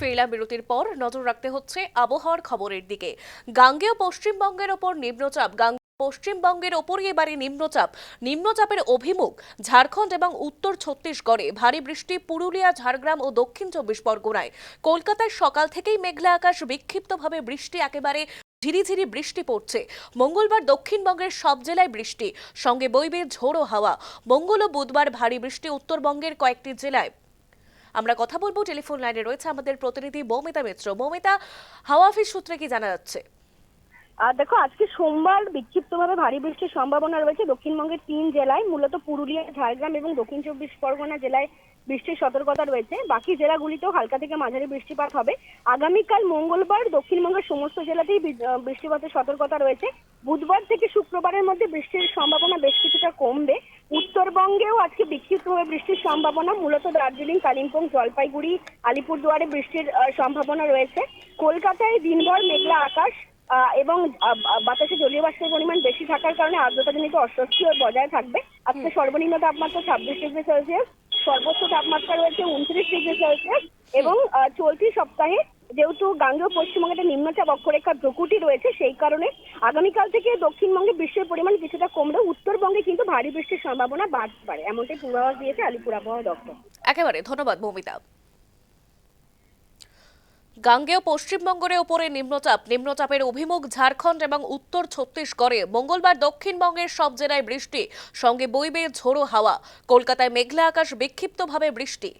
ফিরলাম বিরতির পর নজর রাখতে হচ্ছে আবহাওয়ার খবরের দিকে। গাঙ্গেয় পশ্চিমবঙ্গের ওপর নিম্নচাপ। পশ্চিমবঙ্গের ওপরই এবারে নিম্নচাপ। নিম্নচাপের অভিমুখ ঝাড়খণ্ড এবং উত্তর ছত্তিশগড়ে ভারী বৃষ্টি পুরুলিয়া, ঝাড়গ্রাম ও দক্ষিণ চব্বিশ পরগনায়। কলকাতায় সকাল থেকেই মেঘলা আকাশ বিক্ষিপ্তভাবে বৃষ্টি, একেবারে ঝিরিঝিরি বৃষ্টি পড়ছে। মঙ্গলবার দক্ষিণবঙ্গের সব জেলায় বৃষ্টি, সঙ্গে বইবে ঝোড়ো হাওয়া। মঙ্গল ও বুধবার ভারী বৃষ্টি উত্তরবঙ্গের কয়েকটি জেলায়। আমরা কথা বলব। টেলিফোন লাইনে রয়েছে আমাদের প্রতিনিধি মৌমিতা মিত্র। মৌমিতা, হাওয়া সূত্রে কি জানা যাচ্ছে? আর দেখো, আজকে সোমবার বিক্ষিপ্তভাবে ভারী বৃষ্টির সম্ভাবনা রয়েছে। দক্ষিণবঙ্গের তিন জেলায়, মূলত পুরুলিয়া, ঝাড়গ্রাম এবং দক্ষিণ চব্বিশ পরগনা জেলায় বৃষ্টির সতর্কতা রয়েছে। বাকি জেলাগুলিতেও হালকা থেকে মাঝারি বৃষ্টিপাত হবে। আগামীকাল মঙ্গলবার দক্ষিণবঙ্গের সমস্ত জেলাতেই বৃষ্টিপাতের সতর্কতা রয়েছে। বুধবার থেকে শুক্রবারের মধ্যে বৃষ্টির সম্ভাবনা বেশ কিছুটা কমবে। উত্তরবঙ্গেও আজকে বিক্ষিপ্তভাবে বৃষ্টির সম্ভাবনা। মূলত দার্জিলিং কালিম্পং জলপাইগুড়ি আলিপুরদুয়ারে বৃষ্টির সম্ভাবনা রয়েছে। কলকাতায় দিনভর মেঘলা আকাশ আহ, এবং বাতাসে জলীয় বাষ্পের পরিমাণ বেশি থাকার কারণে আর্দ্রতা আর্দ্রতাজনিত অস্বস্তি বজায় থাকবে। আজকে সর্বনিম্ন তাপমাত্রা ছাব্বিশ ডিগ্রি সেলসিয়াস সর্বোচ্চ তাপমাত্রা রয়েছে উনত্রিশ ডিগ্রি সেলসিয়াস এবং চলতি সপ্তাহে যেহেতু গাঙ্গেয় পশ্চিমবঙ্গে একটা নিম্নচাপ অক্ষরেখা ভ্রকুটি রয়েছে, সেই কারণে আগামীকাল থেকে দক্ষিণবঙ্গে বৃষ্টির পরিমাণ কিছুটা কমলেও উত্তরবঙ্গে কিন্তু ভারী বৃষ্টির সম্ভাবনা বাড়তে পারে। এমনটাই পূর্বাভাস দিয়েছে আলিপুর আবহাওয়া দপ্তর। একেবারে, ধন্যবাদ মৌমিতা। গাঙ্গেয় পশ্চিমবঙ্গের ওপরে নিম্নচাপ, নিম্নচাপের অভিমুখ ঝাড়খণ্ড এবং উত্তর ছত্তিশগড়ে। মঙ্গলবার দক্ষিণবঙ্গের সব জেলায় বৃষ্টি, সঙ্গে বইবে ঝোড়ো হাওয়া। কলকাতায় মেঘলা আকাশ বিক্ষিপ্তভাবে বৃষ্টি।